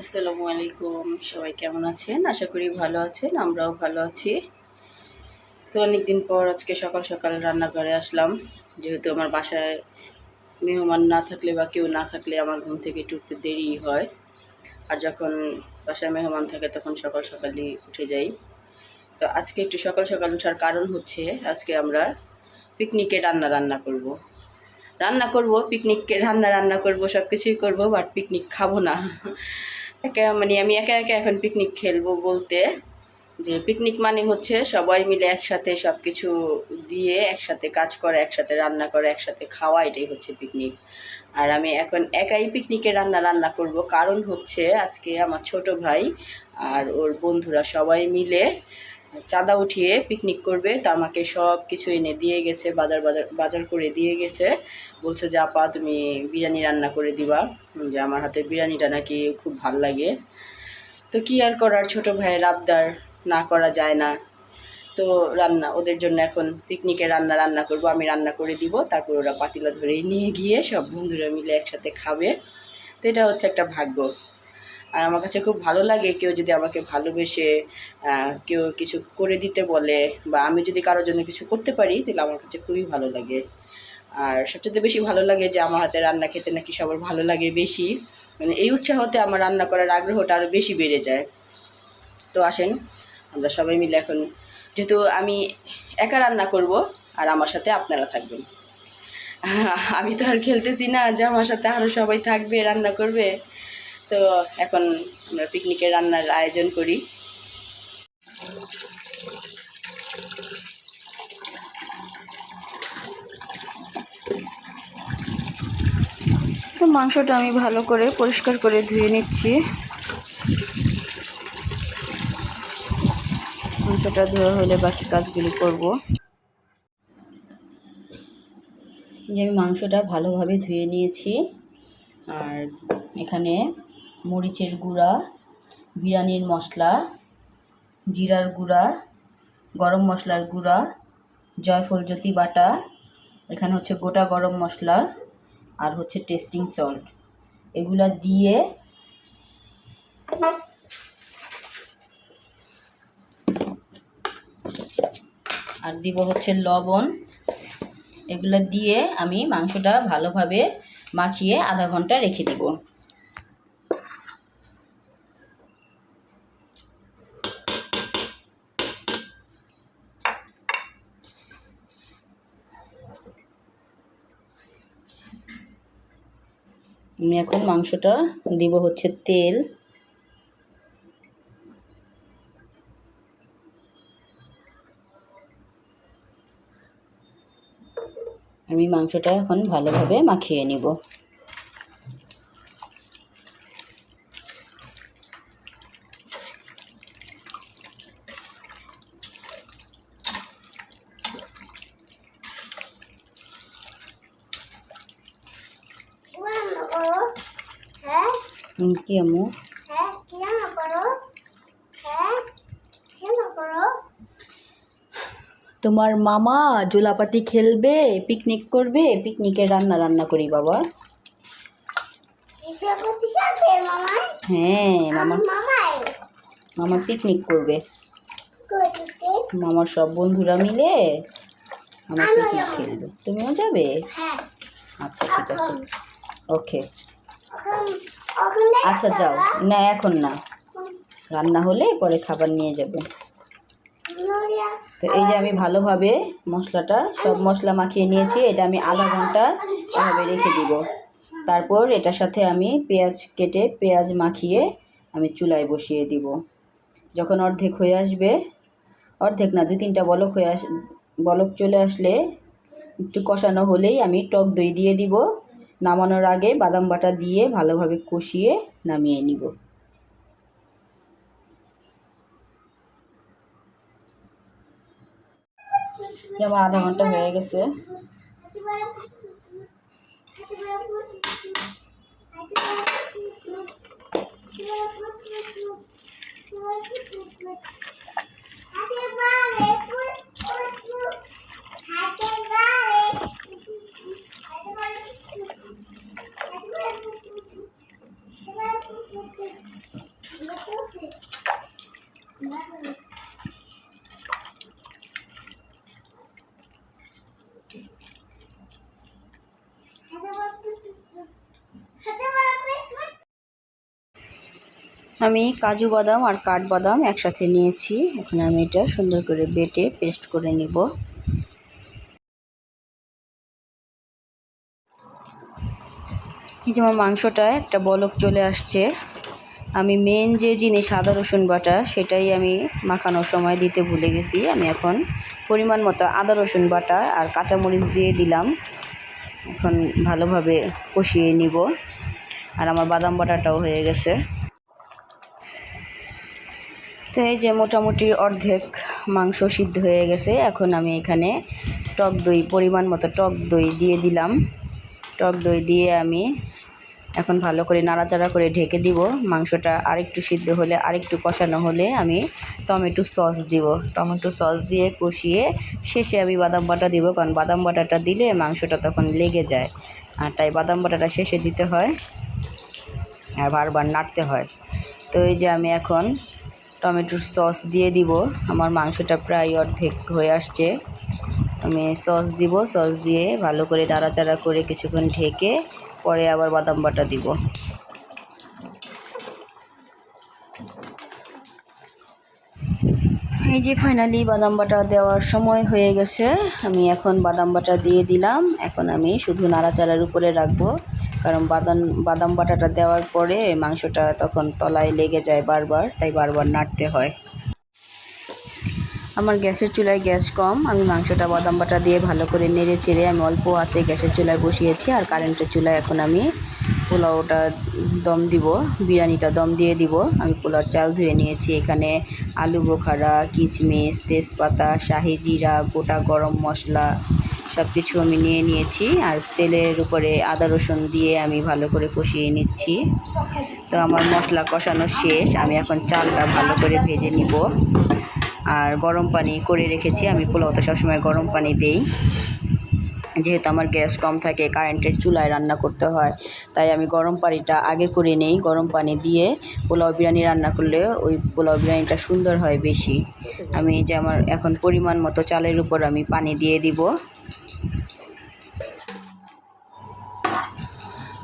আসসালামু আলাইকুম। সবাই কেমন আছেন? আশা করি ভালো আছেন, আমরাও ভালো আছি। তো অনেকদিন পর আজকে সকাল সকাল রান্নাঘরে আসলাম। যেহেতু আমার বাসায় মেহমান না থাকলে বা কেউ না থাকলে আমার ঘুম থেকে উঠতে দেরি হয়। আর যখন বাসায় মেহমান থাকে তখন সকাল সকালই উঠে যাই। তো আজকে একটু সকাল সকাল ওঠার কারণ হচ্ছে আজকে আমরা পিকনিকে রান্না রান্না করব। রান্না করব পিকনিককে রান্না রান্না করব সব কিছুই করব বাট পিকনিক খাব না। একা মানে আমি একা একা এখন পিকনিক খেলব বলতে। যে পিকনিক মানে হচ্ছে সবাই মিলে একসাথে সব কিছু দিয়ে একসাথে কাজ করে, একসাথে রান্না করে, একসাথে খাওয়া, এটাই হচ্ছে পিকনিক আর আমি এখন একাই পিকনিকে রান্না রান্না করব। কারণ হচ্ছে আজকে আমার ছোট ভাই আর ওর বন্ধুরা সবাই মিলে চাঁদা উঠিয়ে পিকনিক করবে, তা আমাকে সব কিছু এনে দিয়ে গেছে, বাজার বাজার বাজার করে দিয়ে গেছে। বলছে যে, আপা, তুমি বিরিয়ানি রান্না করে দিবা। যে আমার হাতে বিরিয়ানিটা নাকি খুব ভালো লাগে। তো কি আর করার, ছোট ভাইয়ের আবদার, না করা যায় না। তো রান্না, ওদের জন্য এখন পিকনিকে রান্না রান্না করব, আমি রান্না করে দিব। তারপর ওরা পাতিলা ধরেই নিয়ে গিয়ে সব বন্ধুরা মিলে একসাথে খাবে। তো এটা হচ্ছে একটা ভাগ্য। আর আমার কাছে খুব ভালো লাগে কেউ যদি আমাকে ভালোবেসে কেউ কিছু করে দিতে বলে বা আমি যদি কারোর জন্য কিছু করতে পারি, তাহলে আমার কাছে খুবই ভালো লাগে। আর সবচেয়ে বেশি ভালো লাগে যে আমার হাতে রান্না খেতে নাকি সবার ভালো লাগে বেশি। মানে এই উৎসাহতে আমার রান্না করার আগ্রহটা আরও বেশি বেড়ে যায়। তো আসেন, আমরা সবাই মিলে এখন, যেহেতু আমি একা রান্না করব আর আমার সাথে আপনারা থাকবেন। আমি তো আর খেলতেছি না যে আমার সাথে আরও সবাই থাকবে, রান্না করবে। তো এখন আমরা পিকনিকের রান্নার আয়োজন করি। তো মাংসটা আমি ভালো করে পরিষ্কার করে ধুয়ে নিচ্ছি। মাংসটা ধোয়া হলে বাকি কাজগুলি করব। যে আমি মাংসটা ভালোভাবে ধুয়ে নিয়েছি। আর এখানে মরিচের গুঁড়া, বিরিয়ানির মশলা, জিরার গুঁড়া, গরম মশলার গুঁড়া, জয়ফল জ্যোতি বাটা, এখানে হচ্ছে গোটা গরম মশলা আর হচ্ছে টেস্টিং সল্ট। এগুলা দিয়ে আর দিব হচ্ছে লবণ। এগুলো দিয়ে আমি মাংসটা ভালোভাবে মাখিয়ে আধা ঘণ্টা রেখে দেব। আমি এখন মাংসটা দিব হচ্ছে তেল। আমি মাংসটা এখন ভালোভাবে মাখিয়ে নিব কি রান্না করো হ্যাঁ হুম, কি করো তোমার মামা জোলাপাতি খেলবে পিকনিক করবে পিকনিকে রান্না রান্না করি বাবা হ্যাঁ মামা মামা পিকনিক করবে মামার সব বন্ধুরা মিলে আমার পিকনিক খেলবে তুমিও যাবে আচ্ছা ঠিক আছে ওকে আচ্ছা যাও। না এখন না। রান্না হলে পরে খাবার নিয়ে যাবে। তো এই যে আমি ভালোভাবে মশলাটা সব মশলা মাখিয়ে নিয়েছি এটা আমি আধা ঘণ্টা এভাবে রেখে দিব। তারপর এটার সাথে আমি পেঁয়াজ কেটে পেঁয়াজ মাখিয়ে আমি চুলায় বসিয়ে দিব। যখন অর্ধেক হয়ে আসবে অর্ধেক না দুই তিনটা বলক হয়ে আস বলক চলে আসলে একটু কষানো হলেই আমি টক দই দিয়ে দিব। নামানোর আগে বাদাম বাটা দিয়ে ভালোভাবে কষিয়ে নামিয়ে নিব। আমার আধা ঘণ্টা হয়ে গেছে। আমি কাজু বাদাম আর কাঠবাদাম একসাথে নিয়েছি। এখন আমি এটা সুন্দর করে বেটে পেস্ট করে নিব। এই যেমন মাংসটা, একটা বলক চলে আসছে। আমি মেন যে জিনিস আদা, রসুন বাটা, সেটাই আমি মাখানোর সময় দিতে ভুলে গেছি। আমি এখন পরিমাণ মতো আদা, রসুন বাটা আর কাঁচামরিচ দিয়ে দিলাম। এখন ভালোভাবে কষিয়ে নিব। আর আমার বাদাম বাটাটাও হয়ে গেছে। তো এই যে মোটামুটি অর্ধেক মাংস সিদ্ধ হয়ে গেছে, এখন আমি এখানে টক দই, পরিমাণ মতো টক দই দিয়ে দিলাম। টক দই দিয়ে আমি এখন ভালো করে নাড়াচাড়া করে ঢেকে দিব। মাংসটা আরেকটু সিদ্ধ হলে, আরেকটু কষানো হলে আমি টমেটো সস দিব। টমেটো সস দিয়ে কষিয়ে শেষে আমি বাদাম বাটা দিব, কারণ বাদাম বাটাটা দিলে মাংসটা তখন লেগে যায়। আর তাই বাদাম বাটাটা শেষে দিতে হয় আর বারবার নাড়তে হয়। তো এই যে আমি এখন টমেটোর সস দিয়ে দিব। আমার মাংসটা প্রায় অর্ধেক হয়ে আসছে। আমি সস দিব, সস দিয়ে ভালো করে নাড়াচাড়া করে কিছুক্ষণ ঢেকে পরে আবার বাদাম বাটা দিব। এই যে ফাইনালি বাদাম বাটা দেওয়ার সময় হয়ে গেছে। আমি এখন বাদাম বাটা দিয়ে দিলাম। এখন আমি শুধু নাড়াচাড়ার উপরে রাখব। কারণ বাদাম বাদাম বাটাটা দেওয়ার পরে মাংসটা তখন তলায় লেগে যায় বারবার, তাই বারবার নাড়তে হয়। আমার গ্যাসের চুলায় গ্যাস কম, আমি মাংসটা বাদাম বাটা দিয়ে ভালো করে নেড়ে চেড়ে আমি অল্প আছে গ্যাসের চুলায় বসিয়েছি, আর কারেন্টের চুলায় এখন আমি পোলাওটা দম দিব, বিরিয়ানিটা দম দিয়ে দিব। আমি পোলাওর চাল ধুয়ে নিয়েছি, এখানে আলু বোখারা, কিশমিশ, তেজপাতা, শাহি জিরা, গোটা গরম মশলা সব কিছু আমি নিয়ে নিয়েছি আর তেলের উপরে আদা রসুন দিয়ে আমি ভালো করে কষিয়ে নিচ্ছি। তো আমার মশলা কষানো শেষ, আমি এখন চালটা ভালো করে ভেজে নিব। আর গরম পানি করে রেখেছি, আমি পোলাওতে সবসময় গরম পানি দেই। যেহেতু আমার গ্যাস কম থাকে, কারেন্টের চুলায় রান্না করতে হয়, তাই আমি গরম পানিটা আগে করে নেই। গরম পানি দিয়ে পোলাও বিরিয়ানি রান্না করলে ওই পোলাও বিরিয়ানিটা সুন্দর হয় বেশি। আমি যে আমার এখন পরিমাণ মতো চালের উপর আমি পানি দিয়ে দিব।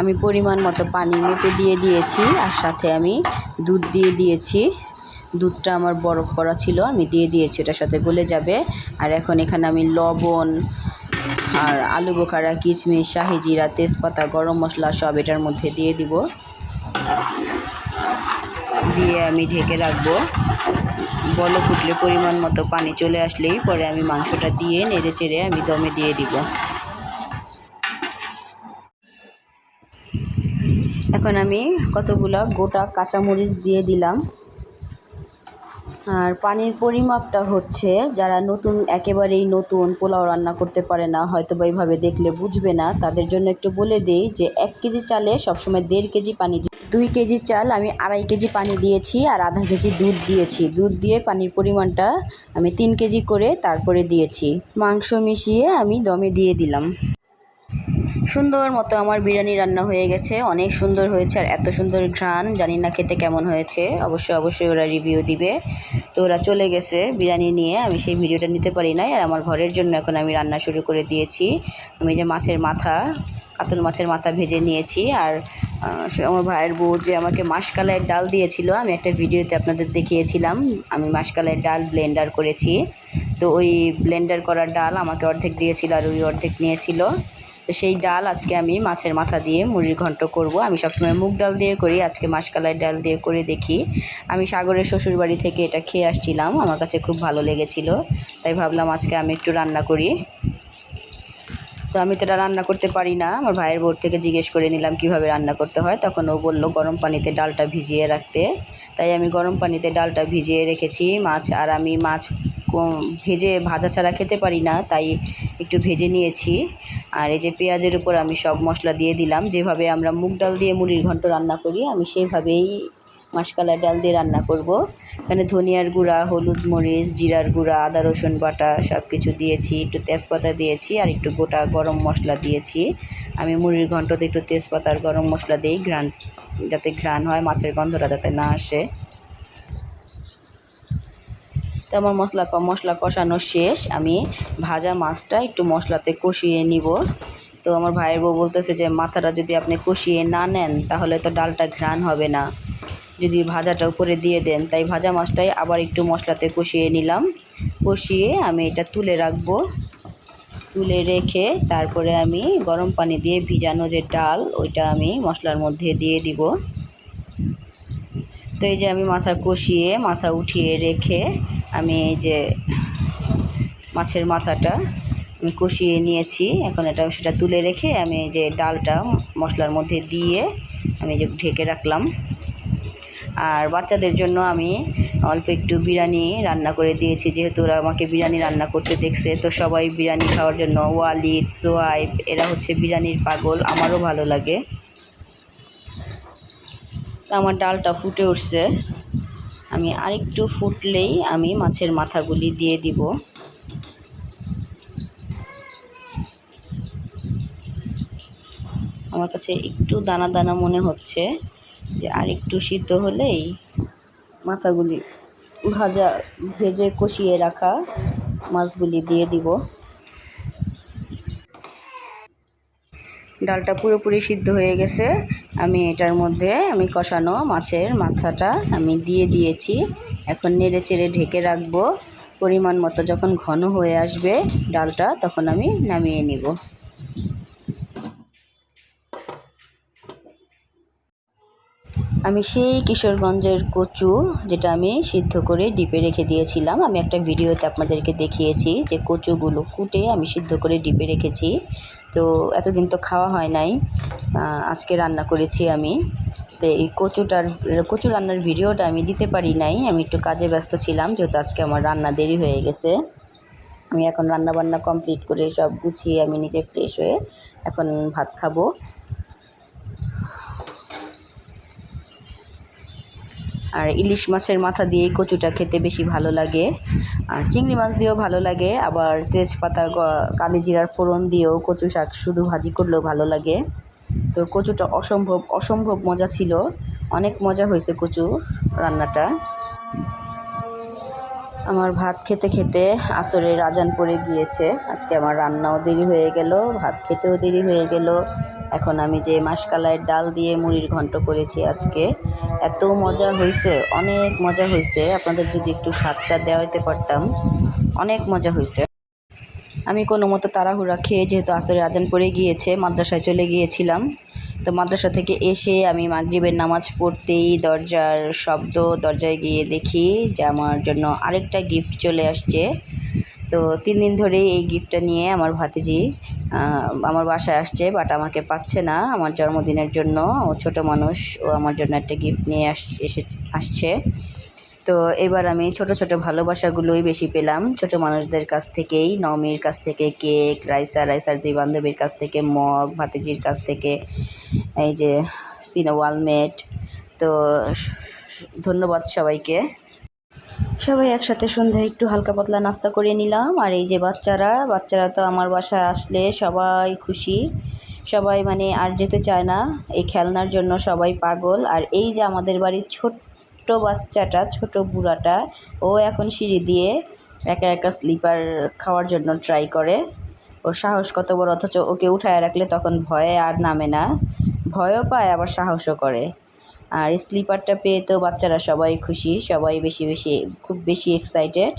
আমি পরিমাণ মতো পানি মেপে দিয়ে দিয়েছি আর সাথে আমি দুধ দিয়ে দিয়েছি। দুধটা আমার বরফ করা ছিল, আমি দিয়ে দিয়েছি ওটার সাথে গলে যাবে। আর এখন এখানে আমি লবণ আর আলু বোখারা, কিশমিশ, শাহি জিরা, তেজপাতা, গরম মশলা সব এটার মধ্যে দিয়ে দিব। দিয়ে আমি ঢেকে রাখব। বল ফুটলে পরিমাণ মতো পানি চলে আসলেই পরে আমি মাংসটা দিয়ে নেড়ে চেড়ে আমি দমে দিয়ে দিব। এখন আমি কতগুলো গোটা কাঁচামরিচ দিয়ে দিলাম। আর পানির পরিমাপটা হচ্ছে, যারা নতুন, একেবারেই নতুন পোলাও রান্না করতে পারে না হয়তো বা এইভাবে দেখলে বুঝবে না, তাদের জন্য একটু বলে দিই যে, এক কেজি চালে সবসময় দেড় কেজি পানি দিই দুই কেজি চাল আমি আড়াই কেজি পানি দিয়েছি আর আধা কেজি দুধ দিয়েছি। দুধ দিয়ে পানির পরিমাণটা আমি তিন কেজি করে তারপরে দিয়েছি। মাংস মিশিয়ে আমি দমে দিয়ে দিলাম। সুন্দর মতো আমার বিরিয়ানি রান্না হয়ে গেছে। অনেক সুন্দর হয়েছে আর এত সুন্দর ঘ্রাণ। জানি না খেতে কেমন হয়েছে। অবশ্যই অবশ্যই ওরা রিভিউ দিবে। তো ওরা চলে গেছে বিরিয়ানি নিয়ে। আমি সেই ভিডিওটা নিতে পারি নাই। আর আমার ঘরের জন্য এখন আমি রান্না শুরু করে দিয়েছি। আমি যে মাছের মাথা, কাতল মাছের মাথা ভেজে নিয়েছি। আর আমার ভাইয়ের বউ যে আমাকে মাসকালাইয়ের ডাল দিয়েছিল, আমি একটা ভিডিওতে আপনাদের দেখিয়েছিলাম। আমি মাসকালাইয়ের ডাল ব্লেন্ডার করেছি। তো ওই ব্লেন্ডার করার ডাল আমাকে অর্ধেক দিয়েছিল আর ওই অর্ধেক নিয়েছিল। সেই ডাল আজকে আমি মাছের মাথা দিয়ে মুড়ির ঘন্ট করব। আমি সবসময় মুগ ডাল দিয়ে করি, আজকে মাসকালাই ডাল দিয়ে করে দেখি। আমি সাগরের শ্বশুর বাড়ি থেকে এটা খেয়ে আসছিলাম, আমার কাছে খুব ভালো লেগেছিল, তাই ভাবলাম আজকে আমি একটু রান্না করি। তো আমি তো রান্না করতে পারি না, আমার ভাইয়ের বোর থেকে জিজ্ঞেস করে নিলাম কীভাবে রান্না করতে হয়, তখন ও বলল গরম পানিতে ডালটা ভিজিয়ে রাখতে। তাই আমি গরম পানিতে ডালটা ভিজিয়ে রেখেছি, মাছ আর আমি মাছ ভেজে ভাজা ছাড়া খেতে পারি না, তাই একটু ভেজে নিয়েছি। আর এই যে পেঁয়াজের উপর আমি সব মশলা দিয়ে দিলাম। যেভাবে আমরা মুগ ডাল দিয়ে মুড়ির ঘন্ট রান্না করি, আমি সেভাবেই মাসকালাই ডাল দিয়ে রান্না করব। এখানে ধনিয়ার গুঁড়া, হলুদ মরিচ, জিরার গুঁড়া, আদা, রসুন বাটা সব কিছু দিয়েছি, একটু তেজপাতা দিয়েছি, আর একটু গোটা গরম মশলা দিয়েছি। আমি মুড়ির ঘন্টতে একটু তেজপাতা আর গরম মশলা দিই ঘ্রাণ, যাতে ঘ্রাণ হয়, মাছের গন্ধটা যাতে না আসে। তো আমার মশলা মশলা কষানো শেষ। আমি ভাজা মাছটা একটু মশলাতে কষিয়ে নিব। তো আমার ভাইয়ের বউ বলতেছে যে, মাথাটা যদি আপনি কষিয়ে না নেন, তাহলে তো ডালটা ঘ্রাণ হবে না। যদি ভাজাটা উপরে দিয়ে দেন, তাই ভাজা মাছটাই আবার একটু মশলাতে কষিয়ে নিলাম। কষিয়ে আমি এটা তুলে রাখব। তুলে রেখে তারপরে আমি গরম পানি দিয়ে ভিজানো যে ডাল, ওইটা আমি মশলার মধ্যে দিয়ে দিব। তো এই যে আমি মাথা কষিয়ে, মাথা উঠিয়ে রেখে আমি এই যে মাছের মাথাটা আমি কষিয়ে নিয়েছি। এখন এটা সেটা তুলে রেখে আমি এই যে ডালটা মশলার মধ্যে দিয়ে আমি যে ঢেকে রাখলাম। আর বাচ্চাদের জন্য আমি অল্প একটু বিরিয়ানি রান্না করে দিয়েছি। যেহেতু ওরা আমাকে বিরিয়ানি রান্না করতে দেখছে, তো সবাই বিরিয়ানি খাওয়ার জন্য ওয়ালিদ সোয়াইব এরা হচ্ছে বিরিয়ানির পাগল। আমারও ভালো লাগে। আমার ডালটা ফুটে উঠছে। আমি আরেকটু ফুটলেই আমি মাছের মাথাগুলি দিয়ে দিব। আমার কাছে একটু দানা দানা মনে হচ্ছে যে আর একটু সিদ্ধ হলেই মাথাগুলি ভাজা, ভেজে কষিয়ে রাখা মাছগুলি দিয়ে দিব। ডালটা পুরোপুরি সিদ্ধ হয়ে গেছে। আমি এটার মধ্যে, আমি কষানো মাছের মাথাটা আমি দিয়ে দিয়েছি। এখন নেড়ে চেড়ে ঢেকে রাখব। পরিমাণ মতো যখন ঘন হয়ে আসবে ডালটা, তখন আমি নামিয়ে নিব। আমি সেই কিশোরগঞ্জের কচু যেটা আমি সিদ্ধ করে ডিপে রেখে দিয়েছিলাম। আমি একটা ভিডিওতে আপনাদেরকে দেখিয়েছি যে কচুগুলো কুটে আমি সিদ্ধ করে ডিপে রেখেছি। তো এতদিন তো খাওয়া হয় নাই। আজকে রান্না করেছি আমি। তো এই কচুটার, কচু রান্নার ভিডিওটা আমি দিতে পারি নাই। আমি একটু কাজে ব্যস্ত ছিলাম, যেহেতু আজকে আমার রান্না দেরি হয়ে গেছে। আমি এখন রান্না বান্না কমপ্লিট করে সব গুছিয়ে আমি নিজে ফ্রেশ হয়ে এখন ভাত খাব। আর ইলিশ মাছের মাথা দিয়ে কচুটা খেতে বেশি ভালো লাগে। আর চিংড়ি মাছ দিয়েও ভালো লাগে, আবার তেজপাতা কালিজিরার ফোড়ন দিয়েও কচু শাক শুধু ভাজি করলেও ভালো লাগে। তো কচুটা অসম্ভব অসম্ভব মজা ছিল। অনেক মজা হয়েছে কচু রান্নাটা। আমার ভাত খেতে খেতে আসরের আজান পড়ে গিয়েছে। আজকে আমার রান্নাও দেরি হয়ে গেল, ভাত খেতেও দেরি হয়ে গেল। এখন আমি যে মাসকালাইয়ের ডাল দিয়ে মুড়ির ঘন্ট করেছি আজকে, এত মজা হয়েছে অনেক মজা হয়েছে আপনাদের যদি একটু স্বাদটা দেওয়াইতে পারতাম, অনেক মজা হয়েছে আমি কোনো মতো তাড়াহুড়া খেয়ে যেহেতু আসরের আজান পড়ে গিয়েছে, মাদ্রাসায় চলে গিয়েছিলাম তো মাদ্রাসা থেকে এসে আমি মাগরিবের নামাজ পড়তেই দরজার শব্দ, দরজায় গিয়ে দেখি যে আমার জন্য আরেকটা গিফট চলে আসছে। তো তিন দিন ধরে এই গিফটটা নিয়ে আমার ভাতিজি আমার বাসায় আসছে বাট আমাকে পাচ্ছে না আমার জন্মদিনের জন্য। ও ছোটো মানুষ, ও আমার জন্য একটা গিফট নিয়ে আস এসে আসছে। তো এবার আমি ছোট ছোট ভালোবাসাগুলোই বেশি পেলাম। ছোট মানুষদের কাছ থেকেই, নমির কাছ থেকে কেক, রাইসা, রাইসার দুই বান্ধবীর কাছ থেকে মগ, ভাতিজির কাছ থেকে এই যে সিনা ওয়ালমেট। তো ধন্যবাদ সবাইকে। সবাই একসাথে সন্ধ্যায় একটু হালকা পাতলা নাস্তা করে নিলাম। আর এই যে বাচ্চারা বাচ্চারা তো আমার বাসায় আসলে সবাই খুশি। সবাই মানে আর যেতে চায় না। এই খেলনার জন্য সবাই পাগল। আর এই যে আমাদের বাড়ির ছোট্ট বাচ্চাটা, ছোট বুড়াটা, ও এখন সিঁড়ি দিয়ে একা একা স্লিপার খাওয়ার জন্য ট্রাই করে। ওর সাহস কত বড়, অথচ ওকে উঠায় রাখলে তখন ভয়ে আর নামে না। ভয়ও পায়, আবার সাহসও করে। আর স্লিপারটা পেয়ে তো বাচ্চারা সবাই খুশি, সবাই বেশি বেশি, খুব বেশি এক্সাইটেড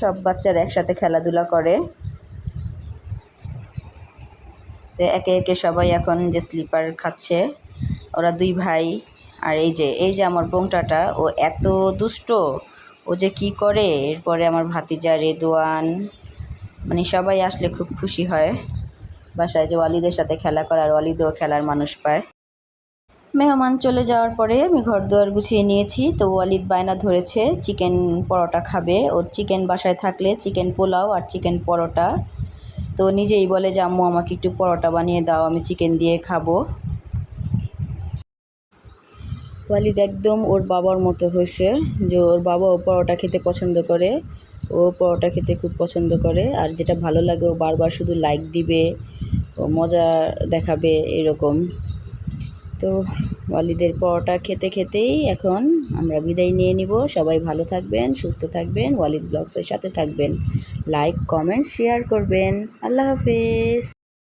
সব বাচ্চারা একসাথে খেলাধুলা করে। তো একে একে সবাই এখন যে স্লিপার খাচ্ছে, ওরা দুই ভাই। আর এই যে এই যে আমার বোংটাটা ও এত দুষ্ট, ও যে কি করে? এরপরে আমার ভাতিজা রেদোয়ান মানে সবাই আসলে খুব খুশি হয়। বাসায় যে ওয়ালিদের সাথে খেলা করার ওয়ালিদও খেলার মানুষ পায়। মেহমান চলে যাওয়ার পরে আমি ঘর দুয়ার গুছিয়ে নিয়েছি। তো ওয়ালিদ বায়না ধরেছে, চিকেন পরোটা খাবে। ওর চিকেন বাসায় থাকলে চিকেন পোলাও আর চিকেন পরোটা। তো নিজেই বলে যে, আম্মু, আমাকে একটু পরোটা বানিয়ে দাও, আমি চিকেন দিয়ে খাব। ওয়ালিদ একদম ওর বাবার মতো হয়েছে যে ওর বাবা ও পরোটা খেতে পছন্দ করে, ও পরোটা খেতে খুব পছন্দ করে আর যেটা ভালো লাগে ও বারবার শুধু লাইক দিবে, ও মজা দেখাবে এরকম। তো ওয়ালিদের পরোটা খেতে খেতেই এখন আমরা বিদায় নিয়ে নিব। সবাই ভালো থাকবেন, সুস্থ থাকবেন, ওয়ালিদ ব্লগসের সাথে থাকবেন। লাইক কমেন্ট শেয়ার করবেন। আল্লাহ হাফেজ।